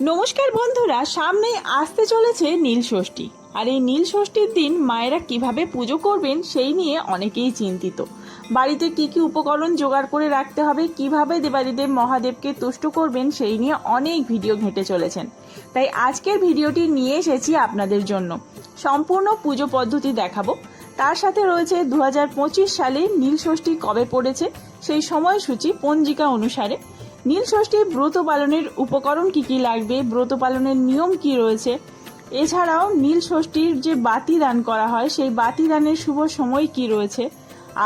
নমস্কার বন্ধুরা সামনে আসতে চলেছে নীল ষষ্ঠী। আর এই নীল ষষ্ঠীর দিন মায়েরা কীভাবে পুজো করবেন সেই নিয়ে অনেকেই চিন্তিত। বাড়িতে কি কি উপকরণ জোগাড় করে রাখতে হবে, কীভাবে দেবাদিদেব মহাদেবকে তুষ্ট করবেন সেই নিয়ে অনেক ভিডিও ঘেঁটে চলেছেন। তাই আজকের ভিডিওটি নিয়ে এসেছি আপনাদের জন্য। সম্পূর্ণ পুজো পদ্ধতি দেখাবো। তার সাথে রয়েছে দু হাজার পঁচিশ সালে নীল ষষ্ঠী কবে পড়েছে, সেই সময়সূচি পঞ্জিকা অনুসারে। নীল ষষ্ঠী ব্রত পালনের উপকরণ কি কি লাগবে? ব্রত পালনের নিয়ম কি রয়েছে? এছাড়াও নীল ষষ্ঠীর যে বাতি দান করা হয়, সেই বাতি দানের শুভ সময় কি রয়েছে?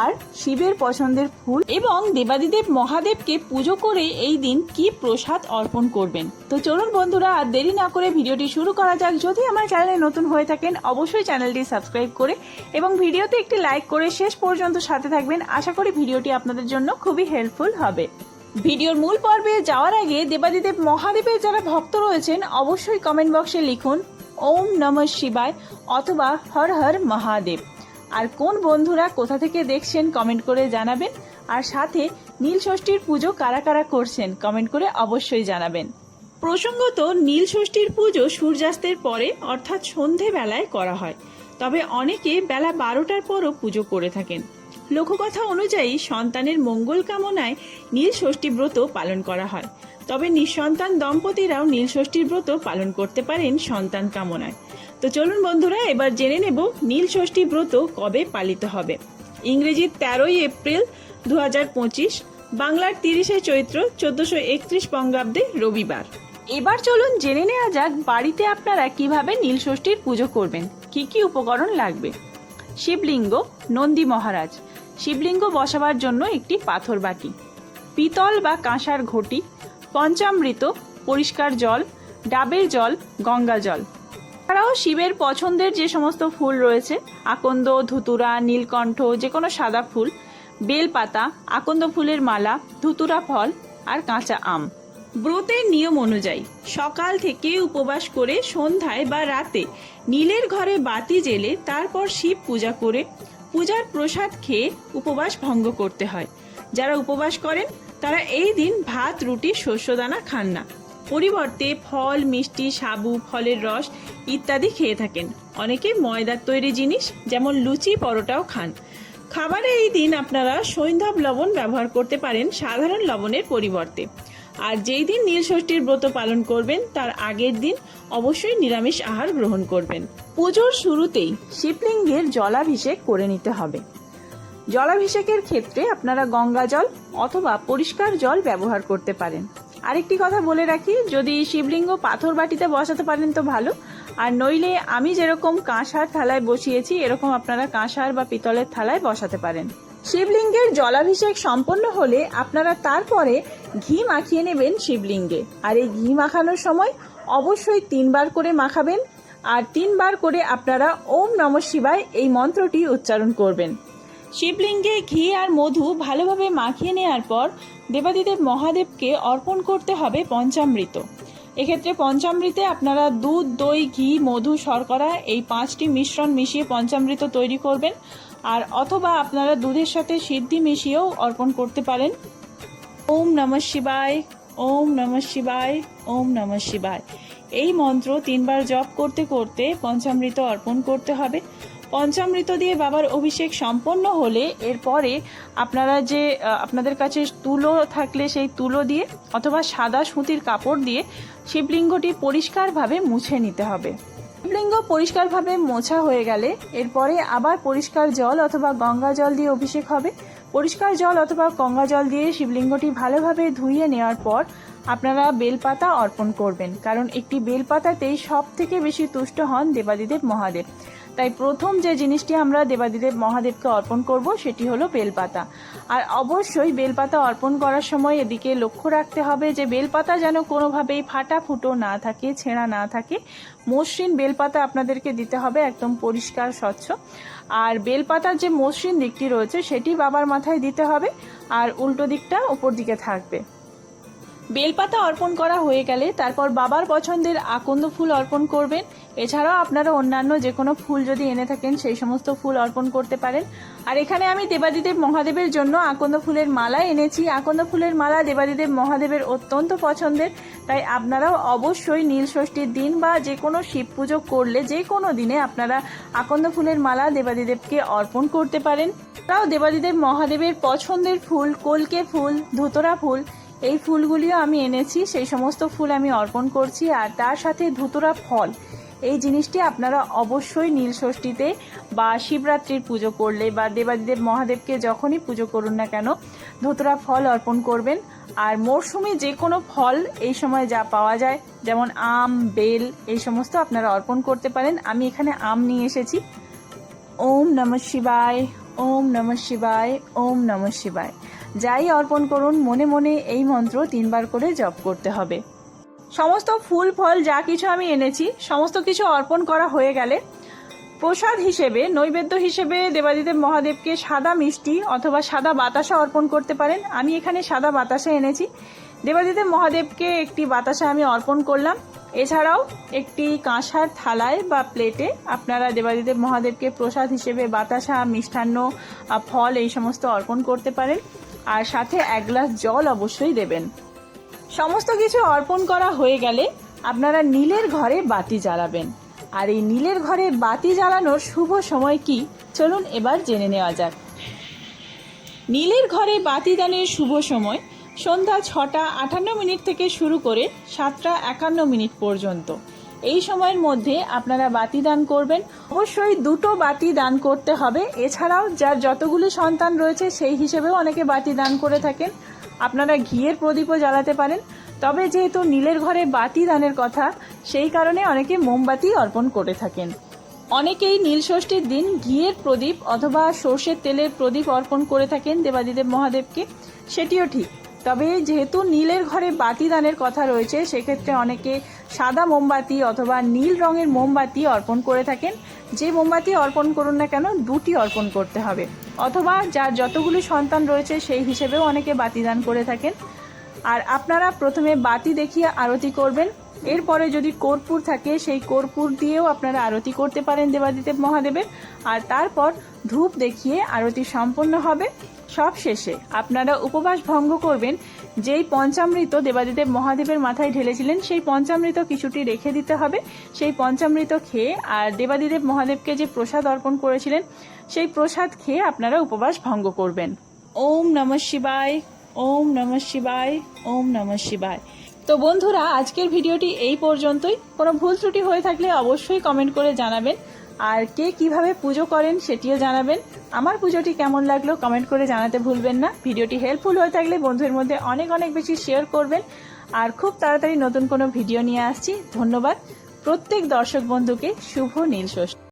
আর শিবের পছন্দের ফুল এবং দেবাদিদেব মহাদেবকে পুজো করে এই দিন কি প্রসাদ অর্পণ করবেন? তো চলুন বন্ধুরা, আর দেরি না করে ভিডিওটি শুরু করা যাক। যদি আমার চ্যানেলে নতুন হয়ে থাকেন, অবশ্যই চ্যানেলটি সাবস্ক্রাইব করে এবং ভিডিওতে একটি লাইক করে শেষ পর্যন্ত সাথে থাকবেন। আশা করি ভিডিওটি আপনাদের জন্য খুবই হেল্পফুল হবে। ভিডিওর মূল পর্বে যাওয়ার আগে দেবাদিদেব মহাদেবের যারা ভক্ত রয়েছেন, অবশ্যই কমেন্ট বক্সে লিখুন, ওম নম শিবায় অথবা হর হর মহাদেব আর কোন বন্ধুরা কোথা থেকে দেখছেন কমেন্ট করে জানাবেন। আর সাথে নীল ষষ্ঠীর পুজো কারা কারা করছেন কমেন্ট করে অবশ্যই জানাবেন। প্রসঙ্গত, নীল ষষ্ঠীর পুজো সূর্যাস্তের পরে, অর্থাৎ সন্ধেবেলায় করা হয়। তবে অনেকে বেলা বারোটার পরও পুজো করে থাকেন। লোককথা অনুযায়ী সন্তানের মঙ্গল কামনায় নীল ষষ্ঠী ব্রত পালন করা হয়। তবে নিঃসন্তান দম্পতিরাও নীল ষষ্ঠীর ব্রত পালন করতে পারেন সন্তান কামনায়। তো চলুন বন্ধুরা, এবার জেনে নেব নীল ষষ্ঠী ব্রত কবে পালিত হবে। ইংরেজির তেরোই এপ্রিল দু হাজার পঁচিশ, বাংলার তিরিশে চৈত্র চোদ্দশো একত্রিশ বঙ্গাব্দে রবিবার। এবার চলুন জেনে নেওয়া যাক বাড়িতে আপনারা কীভাবে নীল ষষ্ঠীর পুজো করবেন, কি কি উপকরণ লাগবে। শিবলিঙ্গ, নন্দী মহারাজ। শিবলিঙ্গ বসাবার জন্য একটি পাথর বাটি। পিতল বা কাঁসার ঘটি, পঞ্চামৃত, পরিষ্কার জল, ডাবের জল, গঙ্গা জল। এছাড়াও শিবের পছন্দের যে সমস্ত ফুল রয়েছে, আকন্দ, ধুতুরা, নীলকণ্ঠ, যে কোনো সাদা ফুল, বেলপাতা, আকন্দ ফুলের মালা, ধুতুরা ফল আর কাঁচা আম। ব্রতের নিয়ম অনুযায়ী সকাল থেকে উপবাস করে সন্ধ্যায় বা রাতে নীলের ঘরে বাতি জেলে তারপর শিব পূজা করে পূজার প্রসাদ খেয়ে উপবাস ভঙ্গ করতে হয়। যারা উপবাস করেন, তারা এই দিন ভাত, রুটি, শস্যদানা খান না। পরিবর্তে ফল, মিষ্টি, সাবু, ফলের রস ইত্যাদি খেয়ে থাকেন। অনেকে ময়দার তৈরি জিনিস, যেমন লুচি, পরোটাও খান। খাবারে এই দিন আপনারা সৈন্ধব লবণ ব্যবহার করতে পারেন সাধারণ লবণের পরিবর্তে। আর যেই দিন নীল ষষ্ঠীর ব্রত পালন করবেন, তার আগের দিন অবশ্যই নিরামিষ আহার গ্রহণ করবেন। পুজোর শুরুতেই শিবলিঙ্গের জলাভিষেক করে নিতে হবে। জলাভিষেকের ক্ষেত্রে আপনারা গঙ্গা জল অথবা পরিষ্কার জল ব্যবহার করতে পারেন। আরেকটি কথা বলে রাখি, যদি শিবলিঙ্গ পাথর বাটিতে বসাতে পারেন তো ভালো। আর নইলে আমি যেরকম কাঁসার থালায় বসিয়েছি, এরকম আপনারা কাঁসার বা পিতলের থালায় বসাতে পারেন। শিবলিঙ্গের জলাভিষেক সম্পন্ন হলে আপনারা তারপরে ঘি মাখিয়ে নেবেন শিবলিঙ্গে। আর এই ঘি মাখানোর সময় অবশ্যই তিনবার করে মাখাবেন, আর তিনবার করে আপনারা ওম নম শিবায় এই মন্ত্রটি উচ্চারণ করবেন। শিবলিঙ্গে ঘি আর মধু ভালোভাবে মাখিয়ে নেওয়ার পর দেবাদিদেব মহাদেবকে অর্পণ করতে হবে পঞ্চামৃত। এক্ষেত্রে পঞ্চামৃতে আপনারা দুধ, দই, ঘি, মধু, শর্করা এই পাঁচটি মিশ্রণ মিশিয়ে পঞ্চামৃত তৈরি করবেন। আর অথবা আপনারা দুধের সাথে সিদ্ধি মিশিয়েও অর্পণ করতে পারেন। ওম নমঃ শিবায়, ওম নমঃ শিবায়, ওম নমঃ শিবায়। এই মন্ত্র তিনবার জপ করতে করতে পঞ্চামৃত অর্পণ করতে হবে। পঞ্চামৃত দিয়ে বাবার অভিষেক সম্পন্ন হলে এরপরে আপনারা যে আপনাদের কাছে তুলো থাকলে সেই তুলো দিয়ে অথবা সাদা সুতির কাপড় দিয়ে শিবলিঙ্গটি পরিষ্কারভাবে মুছে নিতে হবে। শিবলিঙ্গ পরিষ্কারভাবে মোছা হয়ে গেলে এরপরে আবার পরিষ্কার জল অথবা গঙ্গা জল দিয়ে অভিষেক হবে। পরিষ্কার জল অথবা গঙ্গা জল দিয়ে শিবলিঙ্গটি ভালোভাবে ধুইয়ে নেওয়ার পর আপনারা বেলপাতা অর্পণ করবেন, কারণ একটি বেলপাতাতেই সব থেকে বেশি তুষ্ট হন দেবাদিদেব মহাদেব। তাই প্রথম যে জিনিসটি আমরা দেবাদিদেব মহাদেবকে অর্পণ করব, সেটি হলো বেলপাতা। আর অবশ্যই বেলপাতা অর্পণ করার সময় এদিকে লক্ষ্য রাখতে হবে যে বেলপাতা যেন কোনোভাবেই ফাটা ফুটো না থাকে, ছেঁড়া না থাকে। মসৃণ বেলপাতা আপনাদেরকে দিতে হবে একদম পরিষ্কার, স্বচ্ছ। আর বেলপাতার যে মসৃণ দিকটি রয়েছে, সেটি বাবার মাথায় দিতে হবে। আর উল্টো দিকটা উপর দিকে থাকবে। বেলপাতা অর্পণ করা হয়ে গেলে তারপর বাবার পছন্দের আকন্দ ফুল অর্পণ করবেন। এছাড়াও আপনারা অন্যান্য যে কোনো ফুল যদি এনে থাকেন, সেই সমস্ত ফুল অর্পণ করতে পারেন। আর এখানে আমি দেবাদিদেব মহাদেবের জন্য আকন্দ ফুলের মালা এনেছি। আকন্দ ফুলের মালা দেবাদিদেব মহাদেবের অত্যন্ত পছন্দের। তাই আপনারাও অবশ্যই নীল ষষ্ঠীর দিন বা যে কোনো শিব পুজো করলে যে কোনো দিনে আপনারা আকন্দ ফুলের মালা দেবাদিদেবকে অর্পণ করতে পারেন। তাও দেবাদিদেব মহাদেবের পছন্দের ফুল, কলকে ফুল, ধুতরা ফুল এই ফুলগুলিও আমি এনেছি, সেই সমস্ত ফুল আমি অর্পণ করছি আর তার সাথে ধুতরা ফল। এই জিনিসটি আপনারা অবশ্যই নীল ষষ্ঠীতে বা শিবরাত্রির পুজো করলে বা দেবাদিদেব মহাদেবকে যখনই পুজো করুন না কেন, ধুতরা ফল অর্পণ করবেন। আর মরশুমে যে কোনো ফল এই সময় যা পাওয়া যায়, যেমন আম, বেল, এই সমস্ত আপনারা অর্পণ করতে পারেন। আমি এখানে আম নিয়ে এসেছি। ওম নমঃ শিবায়, ওম নমঃ শিবায়, ওম নমঃ শিবায়। যাই অর্পণ করুন, মনে মনে এই মন্ত্র তিনবার করে জপ করতে হবে। সমস্ত ফুল, ফল, যা কিছু আমি এনেছি, সমস্ত কিছু অর্পণ করা হয়ে গেলে প্রসাদ হিসেবে, নৈবেদ্য হিসেবে দেবাদিদেব মহাদেবকে সাদা মিষ্টি অথবা সাদা বাতাসা অর্পণ করতে পারেন। আমি এখানে সাদা বাতাসা এনেছি। দেবাদিদেব মহাদেবকে একটি বাতাসা আমি অর্পণ করলাম। এছাড়াও একটি কাঁসার থালায় বা প্লেটে আপনারা দেবাদিদেব মহাদেবকে প্রসাদ হিসেবে বাতাসা, মিষ্টান্ন ফল এই সমস্ত অর্পণ করতে পারেন। আর সাথে এক গ্লাস জল অবশ্যই দেবেন। সমস্ত কিছু অর্পণ করা হয়ে গেলে আপনারা নীলের ঘরে বাতি জ্বালাবেন। আর এই নীলের ঘরে বাতি জ্বালানোর শুভ সময় কি? চলুন এবার জেনে নেওয়া যাক। নীলের ঘরে বাতি দানের শুভ সময় সন্ধ্যা ছটা আটান্ন মিনিট থেকে শুরু করে সাতটা একান্ন মিনিট পর্যন্ত। এই সময়ের মধ্যে আপনারা বাতি দান করবেন। অবশ্যই দুটো বাতি দান করতে হবে। এছাড়াও যার যতগুলি সন্তান রয়েছে, সেই হিসেবেও অনেকে বাতি দান করে থাকেন। আপনারা ঘিয়ের প্রদীপও জ্বালাতে পারেন। তবে যেহেতু নীলের ঘরে বাতি দানের কথা, সেই কারণে অনেকে মোমবাতি অর্পণ করে থাকেন। অনেকেই নীল ষষ্ঠীর দিন ঘিয়ের প্রদীপ অথবা সর্ষের তেলের প্রদীপ অর্পণ করে থাকেন দেবাদিদেব মহাদেবকে। সেটিও ঠিক। তবে যেহেতু নীলের ঘরে বাতি দানের কথা রয়েছে, সেক্ষেত্রে অনেকে সাদা মোমবাতি অথবা নীল রঙের মোমবাতি অর্পণ করে থাকেন। যে মোমবাতি অর্পণ করুন না কেন, দুটি অর্পণ করতে হবে। অথবা যার যতগুলি সন্তান রয়েছে, সেই হিসেবেও অনেকে বাতি দান করে থাকেন। আর আপনারা প্রথমে বাতি দেখিয়ে আরতি করবেন। এরপরে যদি কর্পূর থাকে, সেই কর্পূর দিয়েও আপনারা আরতি করতে পারেন দেবাদিদেব মহাদেবের। আর তারপর ধূপ দেখিয়ে আরতি সম্পন্ন হবে সব শেষে। আপনারা উপবাস ভঙ্গ করবেন। যেই পঞ্চামৃত দেবাদিদেব মহাদেবের মাথায় ঢেলেছিলেন, সেই পঞ্চামৃত কিছুটি রেখে দিতে হবে। সেই পঞ্চামৃত খেয়ে আর দেবাদিদেব মহাদেবকে যে প্রসাদ অর্পণ করেছিলেন, সেই প্রসাদ খেয়ে আপনারা উপবাস ভঙ্গ করবেন। ওম নমঃ শিবায়, ওম নমঃ শিবায়, ওম নমঃ শিবায়। তো বন্ধুরা, আজকের ভিডিওটি এই পর্যন্তই। কোনো ভুল ত্রুটি হয়ে থাকলে অবশ্যই কমেন্ট করে জানাবেন। আর কে কীভাবে পুজো করেন সেটিও জানাবেন। আমার পুজোটি কেমন লাগল কমেন্ট করে জানাতে ভুলবেন না। ভিডিওটি হেল্পফুল হয়ে থাকলে বন্ধুদের মধ্যে অনেক অনেক বেশি শেয়ার করবেন। আর খুব তাড়াতাড়ি নতুন কোনো ভিডিও নিয়ে আসছি। ধন্যবাদ। প্রত্যেক দর্শক বন্ধুকে শুভ নীল